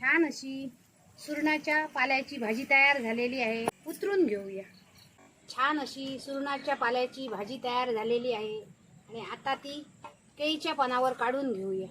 छान अशी सुरणाच्या पाल्याची भाजी तयार झालेली आहे. उतरून घेऊया. छान अशी सुरणाच्या पाल्याची भाजी तयार झालेली आहे. आणि आता ती केळीच्या पानावर काढून घेऊया.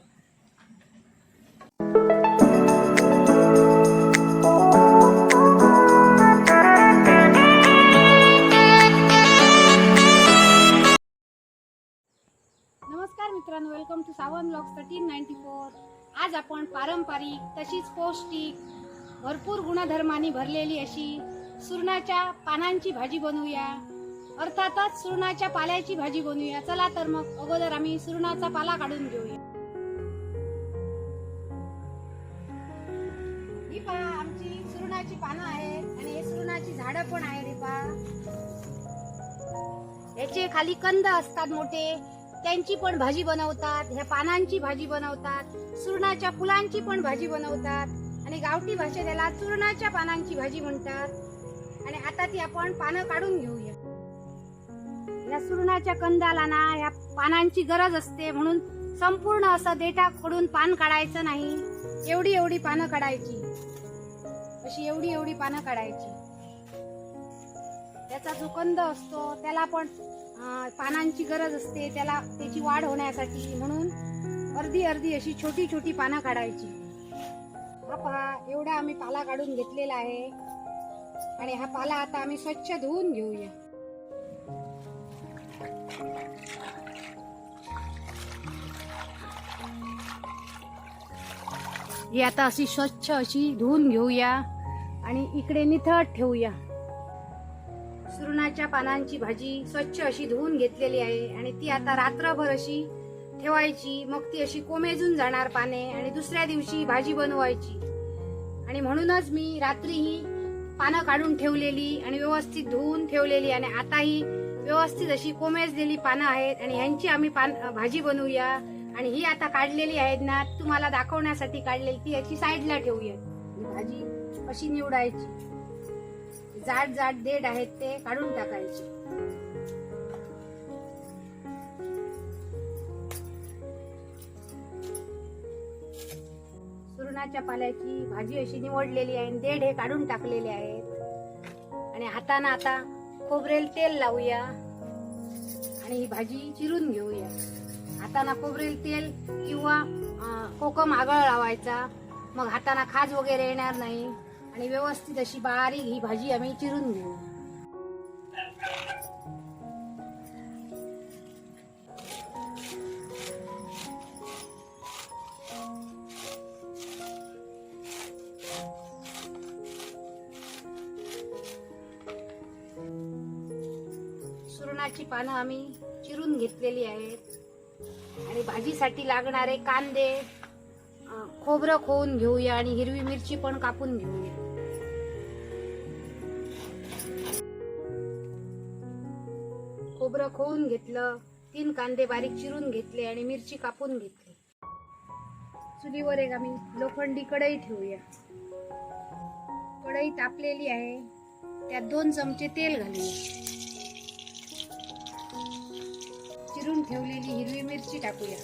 पारंपरिक तशीच पौष्टिक भरपूर गुणधर्मांनी भरलेली अशी सुरणाच्या पानांची भाजी बनवूया. अर्थातच सुरणाच्या पाल्याची भाजी बनवूया. चला तर मग अगोदर आम्ही सुरणाचा पाला काढून घेऊया. ही पहा आमची सुरणाची पानं आहेत आणि हे सुरणाची झाडं पण आहेत हे पहा याचे खाली कंद असतात मोठे. त्यांची पण भाजी बनवतात ह्या पानांची भाजी बनवतात सुरणाच्या फुलांची पण भाजी बनवतात आणि गावठी भाषेत याला चूर्णाच्या पानांची भाजी म्हणतात. आणि आता ती आपण पानं काढून घेऊया. या सुरणाच्या कंदाला ना ह्या पानांची गरज असते म्हणून संपूर्ण असं देठाकडून पान काढायचं नाही. एवढी एवढी पानं काढायची. अशी एवढी एवढी पानं काढायची. त्याचा जो कंद असतो त्याला पण पानांची गरज असते त्याला त्याची वाढ होण्यासाठी म्हणून अर्धी अर्धी अशी छोटी छोटी पानं काढायची. हा पहा एवढा आम्ही पाला काढून घेतलेला आहे. आणि हा पाला आता आम्ही स्वच्छ धुवून घेऊया. ही आता अशी स्वच्छ अशी धुवून घेऊया आणि इकडे निथळ ठेवूया. सुरणाच्या पानांची भाजी स्वच्छ अशी धुवून घेतलेली आहे आणि ती आता रात्रभर अशी ठेवायची. मग ती अशी कोमेजून जाणार पाने आणि दुसऱ्या दिवशी भाजी बनवायची. आणि म्हणूनच मी रात्री ही पानं काढून ठेवलेली आणि व्यवस्थित धुवून ठेवलेली आणि आता ही व्यवस्थित अशी कोमेजलेली पानं आहेत आणि ह्यांची आम्ही पान भाजी बनवूया. आणि ही आता काढलेली आहेत ना तुम्हाला दाखवण्यासाठी काढलेली ती याची साईडला ठेवूया. भाजी अशी निवडायची. जाड जाड देठ आहेत ते काढून टाकायचे. सुरणाच्या पाल्याची भाजी अशी निवडलेली आहे आणि देठ हे काढून टाकलेले आहेत. आणि हातानं आता खोबरेल तेल लावूया आणि ही भाजी चिरून घेऊया. हाताना खोबरेल तेल किंवा कोकम आगळ लावायचा. मग हाताना खाज वगैरे येणार नाही. आणि व्यवस्थित अशी बारीक ही भाजी आम्ही चिरून घेऊ. सुरणाची पानं आम्ही चिरून घेतलेली आहेत. आणि भाजीसाठी लागणारे कांदे खोबरं खोवून घेऊया आणि हिरवी मिरची पण कापून घेऊया. खोबरं खोवून घेतलं तीन कांदे बारीक चिरून घेतले आणि मिरची कापून घेतली. चुलीवर एक आम्ही लोखंडी कढई ठेवूया. कढई तापलेली आहे. त्यात दोन चमचे तेल घालूया. चिरून ठेवलेली हिरवी मिरची टाकूया.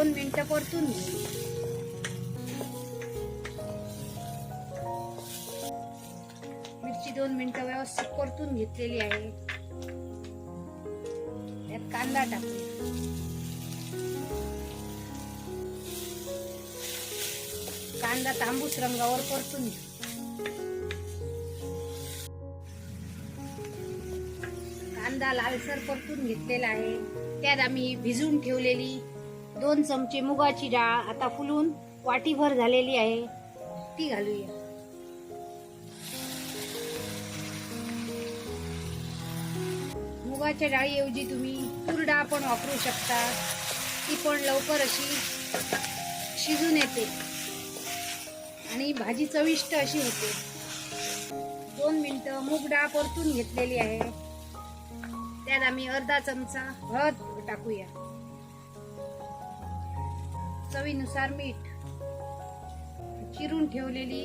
दोन मिनटं परतून घेऊ मिरची दोन मिनटं व्यवस्थित परतून घेतलेली आहे. त्यात कांदा टाकूया कांदा तांबूस रंगावर परतून घेऊ कांदा लालसर परतून घेतलेला आहे. त्यात आम्ही भिजून ठेवलेली दोन चमचे मुगाची डाळ आता फुलून वाटीभर झालेली आहे. ती घालूया. मुगाच्या डाळीऐवजी तुम्ही तूर डाळ पण वापरू शकता. ती पण लवकर अशी शिजून येते. आणि भाजी चविष्ट अशी होते. दोन मिनटं मूग डाळ परतून घेतलेली आहे. त्यात आम्ही अर्धा चमचा हळद टाकूया. चवीनुसार मीठ. चिरून ठेवलेली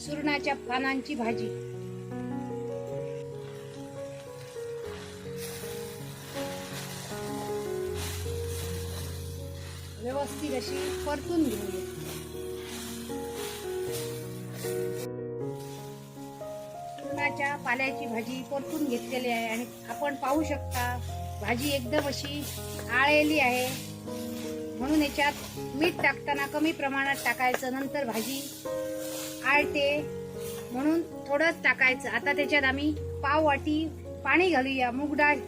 सुरणाच्या पानांची भाजी. व्यवस्थित अशी परतून घेऊ सुरणाच्या पाल्याची भाजी परतून घेतलेली आहे आणि आपण पाहू शकता भाजी एकदम अशी आळलेली आहे. म्हणून याच्यात मीठ टाकताना कमी प्रमाणात टाकायचं नंतर भाजी आळते म्हणून थोडंच टाकायचं. आता त्याच्यात आम्ही पाव वाटी पाणी घालूया. मूग डाळ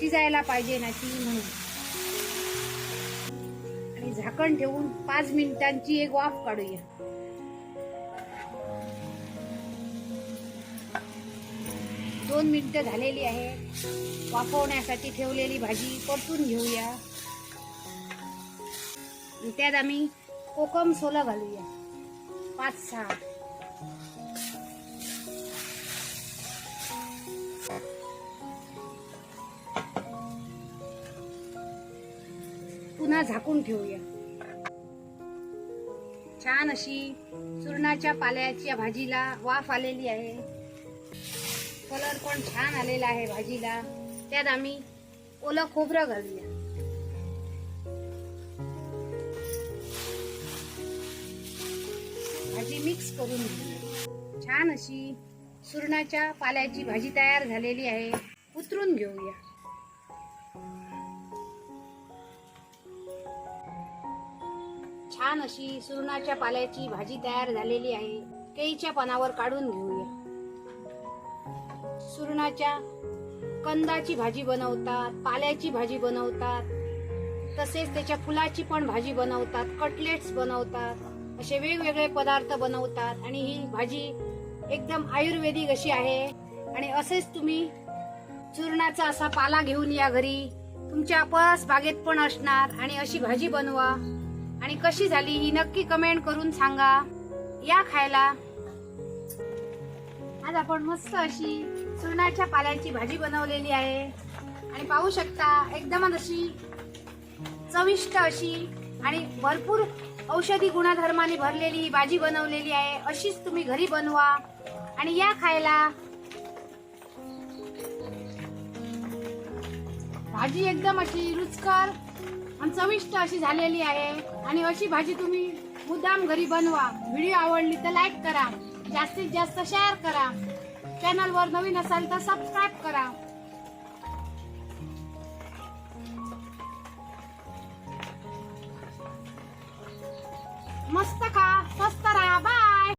शिजायला पाहिजे ना ती म्हणून. आणि झाकण ठेवून पाच मिनिटांची एक वाफ काढूया. दोन मिनिटं झालेली आहे. वाफवण्यासाठी ठेवलेली भाजी परतून घेऊया. त्यात आम्ही कोकम सोलं घालूया. पाच सहा. पुन्हा झाकून ठेवूया. छान अशी चूर्णाच्या पाल्याच्या भाजीला वाफ आलेली आहे. कलर पण छान आलेला आहे भाजीला. त्यात आम्ही ओलं खोबरं घालूया. भाजी मिक्स करून घेऊया छान अशी सुरणाच्या पाल्याची भाजी तयार झालेली आहे. उतरून घेऊया. छान अशी सुरणाच्या पाल्याची भाजी तयार झालेली आहे. केळीच्या पानावर काढून घेऊया. सुरणाच्या कंदाची भाजी बनवतात पाल्याची भाजी बनवतात. तसेच त्याच्या फुलाची पण भाजी बनवतात कटलेट्स बनवतात. असे वेगवेगळे पदार्थ बनवतात आणि ही भाजी एकदम आयुर्वेदिक अशी आहे. आणि असेच तुम्ही चूर्णाचा असा पाला घेऊन या घरी. तुमच्या परस बागेत पण असणार आणि अशी भाजी बनवा. आणि कशी झाली ही नक्की कमेंट करून सांगा. या खायला. आज आपण मस्त अशी चूर्णाच्या पाल्याची भाजी बनवलेली आहे. आणि पाहू शकता एकदमच अशी चविष्ट अशी आणि भरपूर औषधी गुणधर्माने भरलेली ही भाजी बनवलेली आहे. अशीच तुम्ही घरी बनवा. आणि या खायला. भाजी एकदम अशी रुचकर आणि चविष्ट अशी झालेली आहे. आणि अशी भाजी तुम्ही मुद्दाम घरी बनवा. व्हिडिओ आवडली तर लाईक करा. जास्तीत जास्त शेअर करा. चॅनलवर नवीन असाल तर सबस्क्राईब करा. मस्त खा स्वस्त राहा बाय.